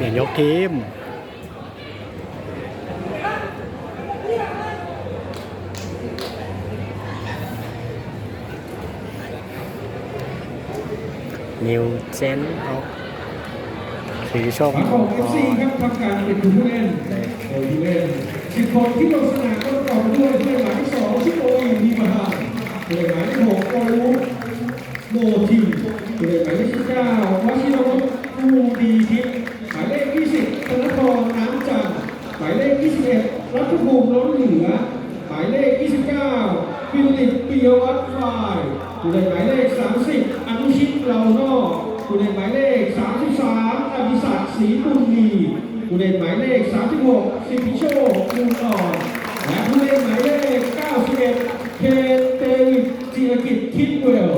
ลี่ยนยกทีมนิวเจนออกสีโชคฝั่งของเอฟซีครับทำการเป็นผู้เล่นโดยผู้เล่นสิบคนที่ลงสนามก็ประกอบไปด้วยผู้เล่นหมายเลขสองชิโออิมีมาฮาผู้เล่นหมายเลขหกกอลูโมทิมผู้เล่นหมายเลขสิบเก้าวชิโนกูดีทิ 21รัฐภูมิน้นเหนือหมายเลข 29ฟิลิปปิยวัฒน์ฝ่ายผู้เล่นหมายเลข 30 อนุชิตเหล่านอกผู้เล่นหมายเลข 33อภิศักดิ์ศรีบุญมีผู้เล่นหมายเลข 36 สิทธิโชคมูลอ่อและผู้เล่นหมายเลข 91 เคนเตวิจิรกิจคิดเวล